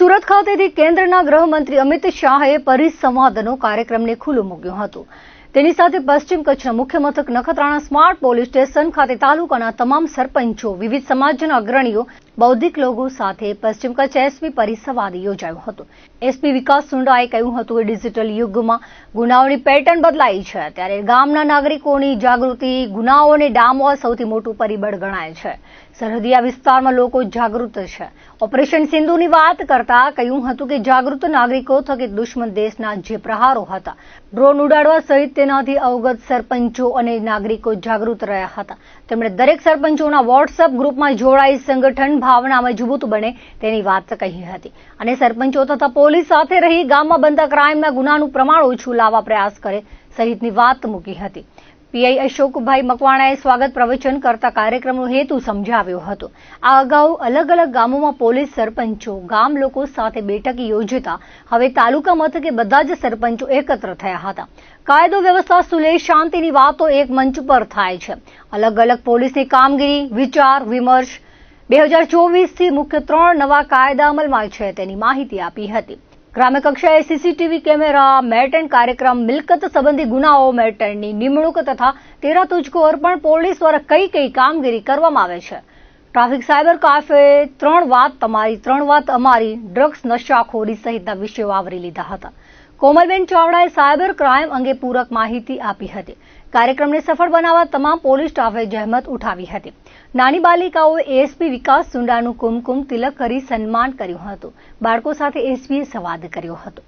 સુરત ખાતેથી કેન્દ્રના ગૃહમંત્રી અમિત શાહે પરિસંવાદનો કાર્યક્રમને ખુલ્લો મૂક્યો હતો. તેની સાથે પશ્ચિમ કચ્છના મુખ્ય મથક નખત્રાણા સ્માર્ટ પોલીસ સ્ટેશન ખાતે તાલુકાના તમામ સરપંચો, વિવિધ સમાજના અગ્રણીઓ બૌદ્ધિક લોકો સાથે પશ્ચિમ કચ્છ એસપી પરિસંવાદ યોજાયો હતો. એસપી વિકાસ સુંડાએ કહ્યું હતું કે ડિજિટલ યુગમાં ગુનાઓની પેટર્ન બદલાઈ છે. ત્યારે ગામના નાગરિકોની જાગૃતિ ગુનાઓને ડામવા સૌથી મોટું પરિબળ ગણાય છે. સરહદીયા વિસ્તારમાં લોકો જાગૃત છે. ઓપરેશન સિંધુની વાત કરતા કહ્યું હતું કે જાગૃત નાગરિકો થકી દુશ્મન દેશના જે પ્રહારો હતા, ડ્રોન ઉડાડવા સહિત તેનાથી અવગત સરપંચો અને નાગરિકો જાગૃત રહ્યા હતા. તેમણે દરેક સરપંચોના વોટ્સઅપ ગ્રુપમાં જોડાઈ સંગઠન ભાવના મજબૂત બને તેની વાત કહી હતી. અને સરપંચો તથા પોલીસ સાથે રહી ગામમાં બનતા ક્રાઇમના ગુનાનું પ્રમાણ ઓછું લાવવા પ્રયાસ કરે સહિતની વાત મૂકી હતી. પીઆઈ અશોકભાઈ મકવાણાએ સ્વાગત પ્રવચન કરતા કાર્યક્રમનો હેતુ સમજાવ્યો હતો. આ અગાઉ અલગ અલગ ગામોમાં પોલીસ સરપંચો, ગામ લોકો સાથે બેઠક યોજતા હવે તાલુકા મથકે બધા જ સરપંચો એકત્ર થયા હતા. કાયદો વ્યવસ્થા સુલેહ શાંતિની વાતો એક મંચ પર થાય છે. અલગ અલગ પોલીસની કામગીરી, વિચાર, વિમર્શ બે હજાર ચોવીસથી મુખ્ય ત્રણ નવા કાયદા અમલમાં છે. તેની માહિતી આપી હતી. ગ્રામ્ય કક્ષાએ સીસીટીવી કેમેરા મેટન કાર્યક્રમ, મિલકત સંબંધી ગુનાઓ મેટનની નિમણૂક તથા તેરા તુજકો અર્પણ, પોલીસ દ્વારા કઈ કઈ કામગીરી કરવામાં આવે છે. ટ્રાફિક સાયબર કાફે ત્રણ વાત તમારી, ત્રણ વાત અમારી, ડ્રગ્સ, નશાખોરી સહિતના વિષયો આવરી લીધા હતા. કોમલબેન ચાવડાએ સાયબર ક્રાઇમ અંગે પૂરક માહિતી આપી હતી. કાર્યક્રમને સફળ બનાવવા તમામ પોલીસ સ્ટાફે જહેમત ઉઠાવી હતી. નાની બાલિકાઓએ એએસપી વિકાસ સુંડાનું કુમકુમ તિલક કરી સન્માન કર્યું હતું. બાળકો સાથે એસપીએ સંવાદ કર્યો હતો.